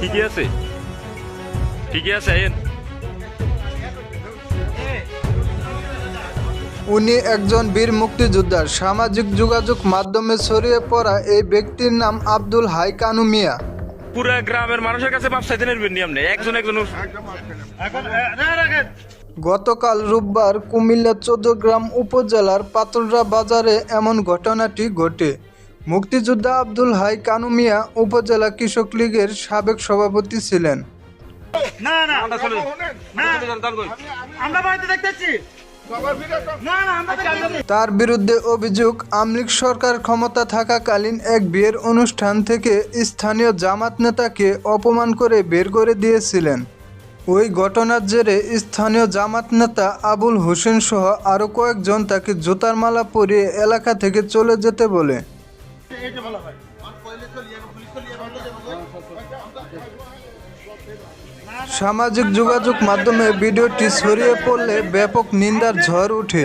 ঠিকই আছে। ঠিকই আছে আইন উনি একজন বীর মুক্তিযোদ্ধা। সামাজিক যোগাযোগ মাধ্যমে ছড়িয়ে পড়া এই ব্যক্তির নাম আব্দুল হাই কানু মিয়া। পুরা গ্রামের মানুষের কাছে মাপ চাইতে নেবেন একজন একজন গতকাল রোববার কুমিল্লা চৌদ্দগ্রাম উপজেলার পাতলরা বাজারে এমন ঘটনাটি ঘটে। মুক্তিযোদ্ধা আব্দুল হাই কানু মিয়া উপজেলা কৃষক লীগের সাবেক সভাপতি ছিলেন। না না আমরা বাড়িতে দেখতেছি। তার বিরুদ্ধে অভিযোগ আমলিক সরকার ক্ষমতা থাকাকালীন এক বিয়ের অনুষ্ঠান থেকে স্থানীয় জামাত নেতাকে অপমান করে বের করে দিয়েছিলেন। ওই ঘটনার জেরে স্থানীয় জামাত নেতা আবুল হোসেন সহ আরও কয়েকজন তাকে জুতার মালা পরিয়ে এলাকা থেকে চলে যেতে বলে। সামাজিক যোগাযোগ মাধ্যমে ভিডিওটি ছড়িয়ে পড়লে ব্যাপক নিন্দার ঝড় উঠে।